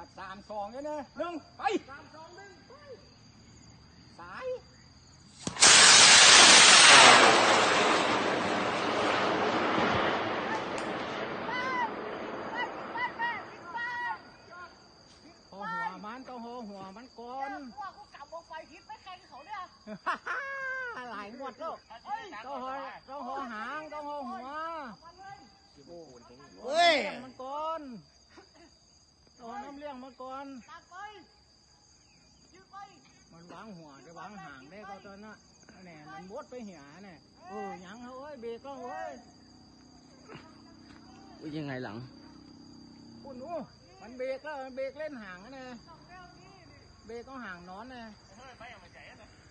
ามสองเนี่ยนะหนึ่งไปสามสองหนึ่งไปสายพอหัวมันต้องหัวหัวมันก่อนว่ากูกลับวงไฟคิดไม่แข่งเขาเนี่ยหลายงวดแล้วต้องหัวต้องหัวหางต้องหัวหัว เฮ้ย เลี้ยงมันก่อนต้อง เอาน้ำเลี้ยงมันก่อนตามไปยืดไปมันวางหัวได้วางหางได้ก็ตอนนั้นแน่มันบดไปเหียแน่เออยังเฮ้ยเบรกแล้วเฮ้ยว่ายังไงหลังคุณดูมันเบรกแล้วมันเบรกเล่นหางแน่เบรกก็หางนอนแน่เออเบรก